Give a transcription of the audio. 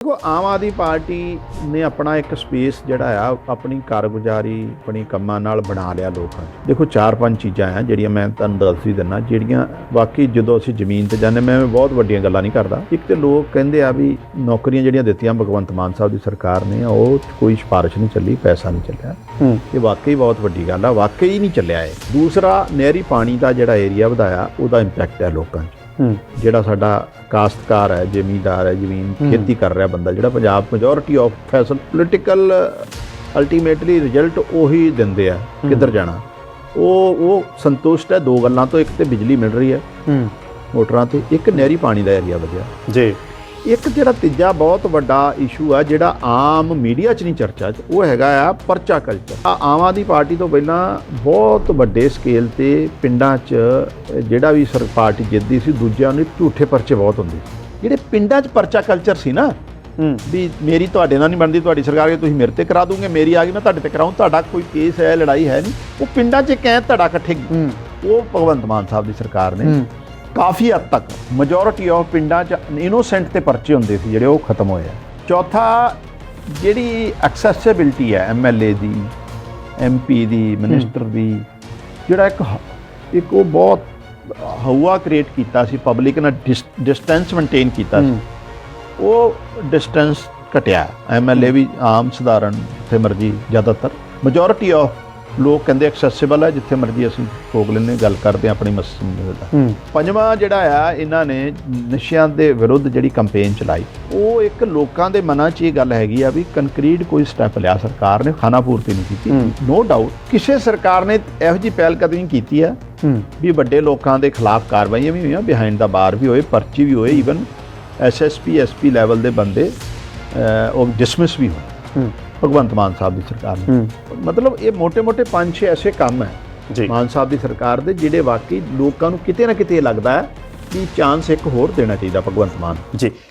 ਦੇਖੋ ਆਮ ਆਦਮੀ ਪਾਰਟੀ ਨੇ ਆਪਣਾ ਇੱਕ ਸਪੇਸ ਜਿਹੜਾ ਆ ਆਪਣੀ ਕਾਰਗੁਜ਼ਾਰੀ ਆਪਣੀ ਕੰਮਾਂ ਨਾਲ ਬਣਾ ਲਿਆ ਲੋਕਾਂ 'ਚ। ਦੇਖੋ ਚਾਰ ਪੰਜ ਚੀਜ਼ਾਂ ਆ ਜਿਹੜੀਆਂ ਮੈਂ ਤੁਹਾਨੂੰ ਦੱਸ ਹੀ ਦਿੰਨਾ ਜਿਹੜੀਆਂ ਵਾਕਈ ਜਦੋਂ ਅਸੀਂ ਜ਼ਮੀਨ ਤੇ ਜਾਂਦੇ ਮੈਂ ਬਹੁਤ ਵੱਡੀਆਂ ਗੱਲਾਂ ਨਹੀਂ ਕਰਦਾ। ਇੱਕ ਤੇ ਲੋਕ ਕਹਿੰਦੇ ਆ ਵੀ ਨੌਕਰੀਆਂ ਜਿਹੜੀਆਂ ਦਿੱਤੀਆਂ ਭਗਵੰਤ ਮਾਨ ਸਾਹਿਬ ਦੀ ਸਰਕਾਰ ਨੇ ਉਹ ਕੋਈ ਸਿਫਾਰਿਸ਼ ਨਹੀਂ ਚੱਲੀ ਪੈਸਾ ਨਹੀਂ ਚੱਲਿਆ। ਇਹ ਵਾਕਈ ਬਹੁਤ ਵੱਡੀ ਗੱਲ ਆ ਵਾਕਈ ਨਹੀਂ ਚੱਲਿਆ ਇਹ। ਦੂਸਰਾ ਨਹਿਰੀ ਪਾਣੀ ਦਾ ਜਿਹੜਾ ਏਰੀਆ ਵਧਾਇਆ ਉਹਦਾ ਇੰਪੈਕਟ ਹੈ ਲੋਕਾਂ 'ਚ। ਜਿਹੜਾ ਸਾਡਾ ਕਾਸ਼ਤਕਾਰ ਹੈ ਜ਼ਮੀਂਦਾਰ ਹੈ ਜ਼ਮੀਨ। ਖੇਤੀ ਕਰ ਰਿਹਾ ਬੰਦਾ ਜਿਹੜਾ ਪੰਜਾਬ ਮੈਜੋਰਿਟੀ ਆਫ ਫੈਸਲ ਪੋਲੀਟੀਕਲ ਅਲਟੀਮੇਟਲੀ ਰਿਜ਼ਲਟ ਉਹੀ ਦਿੰਦੇ ਆ ਕਿੱਧਰ ਜਾਣਾ। ਉਹ ਉਹ ਸੰਤੁਸ਼ਟ ਹੈ ਦੋ ਗੱਲਾਂ ਤੋਂ ਇੱਕ ਤੇ ਬਿਜਲੀ ਮਿਲ ਰਹੀ ਹੈ ਹੂੰ। ਮੋਟਰਾਂ ਤੇ ਇੱਕ ਨਹਿਰੀ ਪਾਣੀ ਦਾ ਏਰੀਆ ਵਧਿਆ। ਜੀ। ਇੱਕ ਜਿਹੜਾ ਤੀਜਾ ਬਹੁਤ ਵੱਡਾ ਇਸ਼ੂ ਆ ਜਿਹੜਾ ਆਮ ਮੀਡੀਆ 'ਚ ਨਹੀਂ ਚਰਚਾ 'ਚ ਉਹ ਹੈਗਾ ਆ ਪਰਚਾ ਕਲਚਰ ਆ ਆਮ ਆਦਮੀ ਪਾਰਟੀ ਤੋਂ ਪਹਿਲਾਂ ਬਹੁਤ ਵੱਡੇ ਸਕੇਲ ਤੇ ਪਿੰਡਾਂ 'ਚ ਜਿਹੜਾ ਵੀ ਸਰ ਪਾਰਟੀ ਜਿੱਤਦੀ ਸੀ ਦੂਜਿਆਂ ਨੂੰ ਝੂਠੇ ਪਰਚੇ ਬਹੁਤ ਹੁੰਦੇ ਜਿਹੜੇ ਪਿੰਡਾਂ 'ਚ ਪਰਚਾ ਕਲਚਰ ਸੀ ਨਾ ਵੀ ਮੇਰੀ ਤੁਹਾਡੇ ਨਾਲ ਨਹੀਂ ਬਣਦੀ ਤੁਹਾਡੀ ਸਰਕਾਰ ਕੇ ਤੁਸੀਂ ਮੇਰੇ ਤੇ ਕਰਾ ਦੋਗੇ ਮੇਰੀ ਆ ਗਈ ਮੈਂ ਤੁਹਾਡੇ ਤੇ ਕਰਾਉਂ ਤੁਹਾਡਾ ਕੋਈ ਕੇਸ ਹੈ ਲੜਾਈ ਹੈ ਨਹੀਂ। ਉਹ ਪਿੰਡਾਂ 'ਚ ਕਹਿ ਧੜਾ ਇਕੱਠੇ ਹੂੰ। ਉਹ ਭਗਵੰਤ ਮਾਨ ਸਾਹਿਬ ਦੀ ਸਰਕਾਰ ਨੇ ਕਾਫੀ ਹੱਦ ਤੱਕ ਮੈਜੋਰਿਟੀ ਆਫ ਪਿੰਡਾਂ 'ਚ ਇਨੋਸੈਂਟ ਤੇ ਪਰਚੇ ਹੁੰਦੇ ਸੀ ਜਿਹੜੇ ਉਹ ਖਤਮ ਹੋਏ ਆ। ਚੌਥਾ ਜਿਹੜੀ ਐਕਸੈਸਿਬਿਲਟੀ ਹੈ ਐਮਐਲਏ ਦੀ ਐਮਪੀ ਦੀ ਮਿਨਿਸਟਰ ਦੀ ਜਿਹੜਾ ਇੱਕ ਇੱਕ ਉਹ ਬਹੁਤ ਹਵਾ ਕ੍ਰੀਏਟ ਕੀਤਾ ਸੀ ਪਬਲਿਕ ਨਾਲ ਡਿਸਟੈਂਸ ਮੇਨਟੇਨ ਕੀਤਾ ਸੀ। ਉਹ ਡਿਸਟੈਂਸ ਘਟਿਆ। ਐਮਐਲਏ ਵੀ ਆਮ ਸਧਾਰਨ ਜਿੱਥੇ ਮਰਜ਼ੀ ਜ਼ਿਆਦਾਤਰ। ਮੈਜੋਰਿਟੀ ਆਫ ਲੋਕ ਕਹਿੰਦੇ ਐਕਸੈਸਿਬਲ ਹੈ ਜਿੱਥੇ ਮਰਜ਼ੀ ਅਸੀਂ ਠੋਕ ਲੈਂਦੇ ਗੱਲ ਕਰਦੇ ਹਾਂ ਆਪਣੀ ਮਸਲੇ ਦਾ। ਪੰਜਵਾਂ ਜਿਹੜਾ ਆ ਇਹਨਾਂ ਨੇ ਨਸ਼ਿਆਂ ਦੇ ਵਿਰੁੱਧ ਜਿਹੜੀ ਕੈਂਪੇਨ ਚਲਾਈ ਉਹ ਇੱਕ ਲੋਕਾਂ ਦੇ ਮਨਾਂ 'ਚ ਇਹ ਗੱਲ ਹੈਗੀ ਆ ਵੀ ਕੰਕਰੀਟ ਕੋਈ ਸਟੈਪ ਲਿਆ ਸਰਕਾਰ ਨੇ ਖਾਨਾ ਪੂਰਤੀ ਨਹੀਂ ਕੀਤੀ। ਨੋ ਡਾਊਟ ਕਿਸੇ ਸਰਕਾਰ ਨੇ ਇਹੋ ਜੀ ਪਹਿਲ ਕਦਮੀ ਕੀਤੀ ਆ ਵੀ ਵੱਡੇ ਲੋਕਾਂ ਦੇ ਖਿਲਾਫ ਕਾਰਵਾਈਆਂ ਵੀ ਹੋਈਆਂ ਬਿਹਾਈਂਡ ਦਾ ਬਾਰ ਵੀ ਹੋਏ ਪਰਚੀ ਵੀ ਹੋਏ ਈਵਨ ਐਸਐਸਪੀ ਐਸਪੀ ਲੈਵਲ ਦੇ ਬੰਦੇ ਉਹ ਡਿਸਮਿਸ ਵੀ ਹੋਏ। ਭਗਵੰਤ ਮਾਨ ਸਾਹਿਬ ਦੀ ਸਰਕਾਰ ਨੇ। ਮਤਲਬ ਇਹ ਮੋٹے-ਮੋٹے ਪੰਜ ਛੇ ਐਸੇ ਕੰਮ ਹੈ। ਜੀ। ਮਾਨ ਸਾਹਿਬ ਦੀ ਸਰਕਾਰ ਦੇ ਜਿਹੜੇ ਵਾਕਈ ਲੋਕਾਂ ਨੂੰ ਕਿਤੇ ਨਾ ਕਿਤੇ ਲੱਗਦਾ ਕਿ ਚਾਂਸ ਇੱਕ ਹੋਰ ਦੇਣਾ ਚਾਹੀਦਾ ਭਗਵੰਤ ਮਾਨ। ਜੀ।